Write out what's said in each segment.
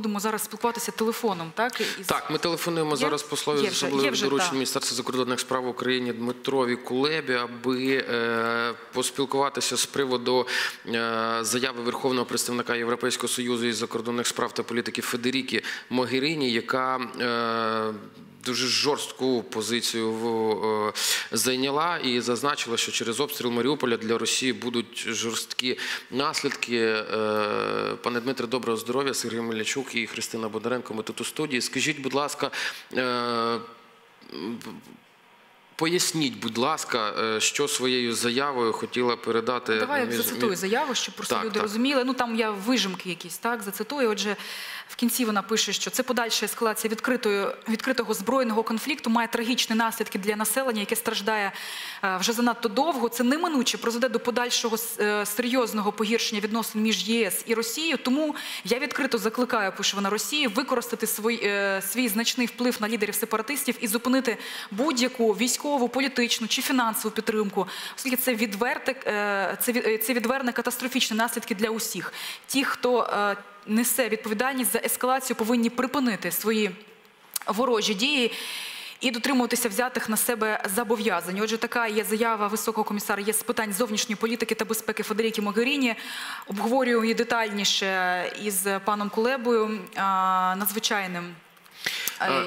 будемо зараз спілкуватися телефоном, так? Із... Так, ми телефонуємо Є? зараз послові вже, доручень так. Міністерства закордонних справ України Дмитрові Кулебі, аби е, поспілкуватися з приводу е, заяви Верховного представника Європейського союзу із закордонних справ та політики Федеріки Могеріні, яка е, Дуже жорстку позицію в- зайняла і зазначила, що через обстріл Маріуполя для Росії будуть жорсткі наслідки. Е, Пане Дмитре, доброго здоров'я, Сергій Мельничук і Христина Бондаренко. Ми тут у студії. Скажіть, будь ласка, е, Поясніть, будь ласка, е, що своєю заявою хотіла передати. Давай я зацитую заяву, щоб просто Так, люди так. розуміли. Ну там я вижимки якісь так зацитую. Отже, в кінці вона пише, що це подальша ескалація відкритої відкритого збройного конфлікту має трагічні наслідки для населення, яке страждає е, вже занадто довго. Це неминуче призведе до подальшого е, серйозного погіршення відносин між ЄС і Росією. Тому я відкрито закликаю, пише вона Росії, використати свій, свій значний вплив на лідерів сепаратистів і зупинити будь-яку військову, політичну чи фінансову підтримку, оскільки це відверте е, це, е, це відверне катастрофічні наслідки для усіх. Ті, хто е, несе відповідальність за ескалацію, повинні припинити свої ворожі дії. І дотримуватися взятих на себе зобов'язань. Отже, така є заява високого комісара ЄС з питань зовнішньої політики та безпеки Федеріки Могеріні. Обговорюю її детальніше із паном Кулебою, надзвичайним.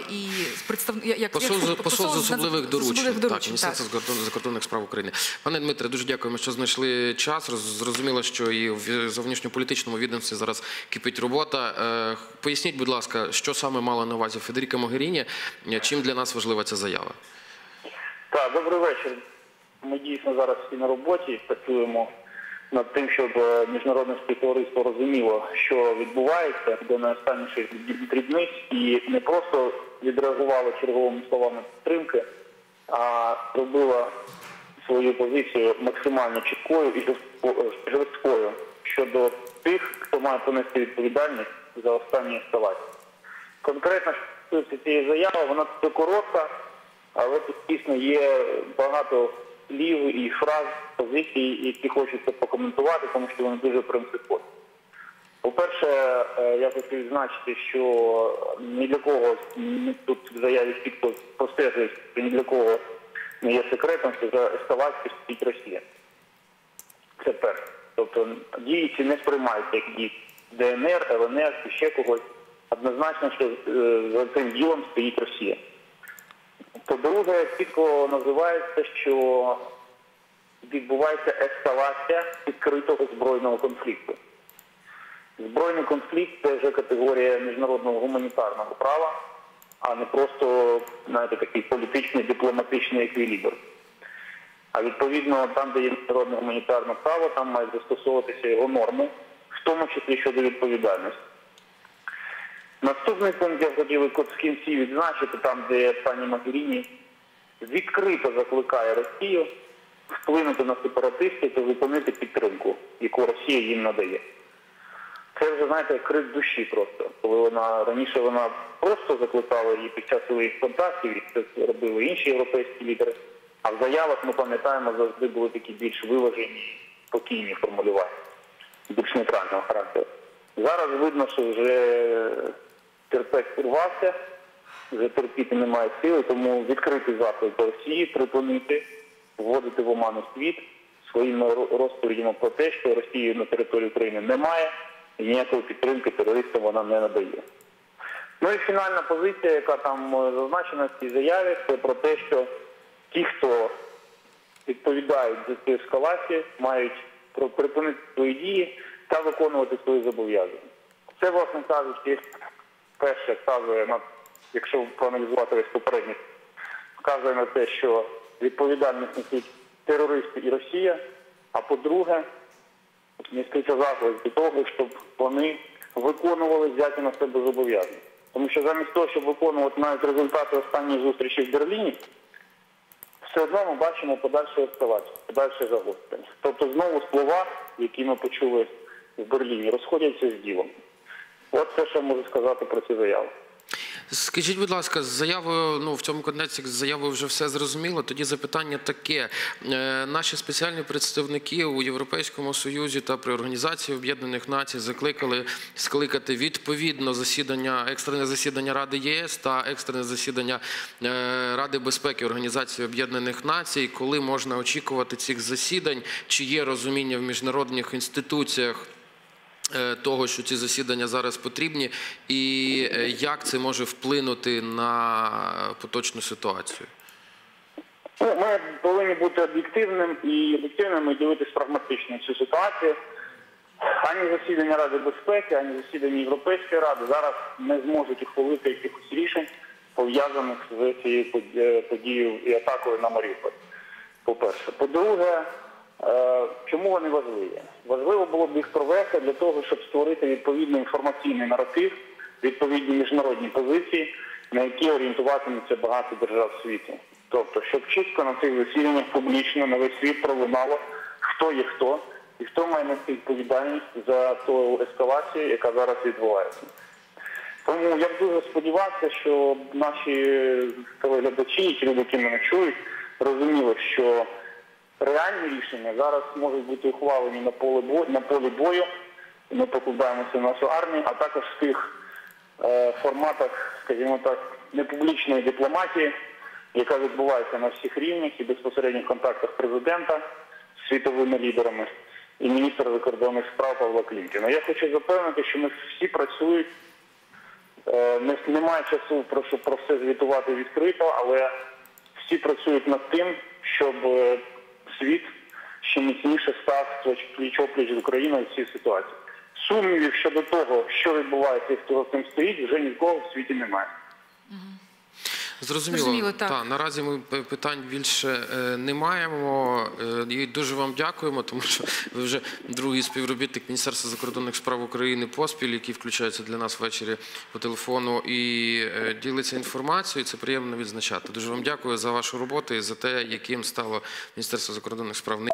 І представ... як Посол, як- з- посол з особливих доручень, доручень, Міністерства закордонних справ України. Пане Дмитре, дуже дякуємо, що знайшли час. Роз- Зрозуміло, що і в зовнішньополітичному відомстві зараз кипить робота. Е, Поясніть, будь ласка, що саме мала на увазі Федеріка Могеріні, чим для нас важлива ця заява? Так, добрий вечір. Ми дійсно зараз всі на роботі працюємо над тим, щоб е, міжнародне співтовариство розуміло, що відбувається до найостанніших дрібниць і не просто відреагувало черговими словами підтримки, а зробила свою позицію максимально чіткою і е, жорсткою щодо тих, хто має понести відповідальність за останні ескалації. Конкретно цієї заяви, вона коротка, але тут дійсно є багато слів і фраз, позицій, які хочеться покоментувати, тому що вони дуже принципові. По-перше, е, я хочу відзначити, що ні для кого тут в заяві чітко простежується, що ні для кого не є секретом, що за ескалацію стоїть Росія. Це перше. Тобто дії ці не сприймаються як дії ДНР, ЛНР чи ще когось. Однозначно, що е, за цим ділом стоїть Росія. По-друге, чітко називається, що відбувається ескалація відкритого збройного конфлікту. Збройний конфлікт це вже категорія міжнародного гуманітарного права, а не просто знаєте, такий політичний дипломатичний еквілібр. А відповідно, там, де є міжнародне гуманітарне право, там мають застосовуватися його норми, в тому числі щодо відповідальності. Наступний пункт я хотів в кінці відзначити, там, де пані Магеріні відкрито закликає Росію вплинути на сепаратистів та зупинити підтримку, яку Росія їм надає. Це вже, знаєте, крик душі просто. Коли вона раніше вона просто закликала її під час своїх контактів, і це робили інші європейські лідери. А в заявах ми пам'ятаємо, завжди були такі більш виважені, спокійні формулювання, більш нейтрального характеру. Зараз видно, що вже терпець урвався, вже терпіти немає сили, тому відкритий заклик до Росії припинити, вводити в оману світ своїми ро- розповідями про те, що Росії на території України немає і ніякої підтримки терористам вона не надає. Ну і фінальна позиція, яка там е, зазначена в цій заяві, це про те, що ті, хто відповідають за цю ескалацію, мають припинити свої дії та виконувати свої зобов'язання. Це, власне кажучи, перше вказує на, якщо проаналізувати весь попередній, вказує на те, що відповідальність несуть терористи і Росія, а по-друге, міститься заклик до того, щоб вони виконували взяті на себе зобов'язання. Тому що замість того, щоб виконувати навіть результати останньої зустрічі в Берліні, все одно ми бачимо подальшу ескалацію, подальше загострення. Тобто знову слова, які ми почули в Берліні, розходяться з ділом. От все, що можу сказати про цю заяву. Скажіть, будь ласка, з заявою, ну в цьому контексті з заявою вже все зрозуміло. Тоді запитання таке: Е, наші спеціальні представники у Європейському Союзі та при Організації Об'єднаних Націй закликали скликати відповідно засідання, екстрене засідання Ради ЄС та екстрене засідання е, Ради безпеки Організації Об'єднаних Націй. Коли можна очікувати цих засідань? Чи є розуміння в міжнародних інституціях? Е, того, що ці засідання зараз потрібні, і е, як це може вплинути на поточну ситуацію? Ну, ми повинні бути об'єктивним і об'єктивними і дивитись прагматично цю ситуацію. Ані засідання Ради безпеки, ані засідання Європейської ради зараз не зможуть ухвалити якихось рішень, пов'язаних з цією подією і атакою на Маріуполь. По-перше. По-друге, е, чому вони важливі? Важливо було б їх провести для того, щоб створити відповідний інформаційний наратив, відповідні міжнародні позиції, на які орієнтуватимуться багато держав світу. Тобто, щоб чітко на цих засіданнях публічно на весь світ пролунало, хто є хто і хто має нести відповідальність за ту ескалацію, яка зараз відбувається. Тому я б дуже сподівався, що наші телеглядачі, ті люди, які мене чують, розуміли, що реальні рішення зараз можуть бути ухвалені на полі бою, на полі бою. Ми покладаємося на нашу армію, а також в тих е, форматах, скажімо так, непублічної дипломатії, яка відбувається на всіх рівнях і безпосередніх контактах президента з світовими лідерами і міністра закордонних справ Павла Клімкіна. Я хочу запевнити, що ми всі працюють Е, Немає часу про, про все звітувати відкрито, але всі працюють над тим, щоб е, світ ще міцніше став пліч-опліч з Україною в цій ситуації. Сумнівів щодо того, що відбувається і хто за цим стоїть, вже нікого в світі немає. Зрозуміло, Зрозуміло, так. Та, наразі ми питань більше е, не маємо. Е, І дуже вам дякуємо, тому що ви вже другий співробітник Міністерства закордонних справ України поспіль, який включається для нас ввечері по телефону і е, ділиться інформацією. Це приємно відзначати. Дуже вам дякую за вашу роботу і за те, яким стало Міністерство закордонних справ.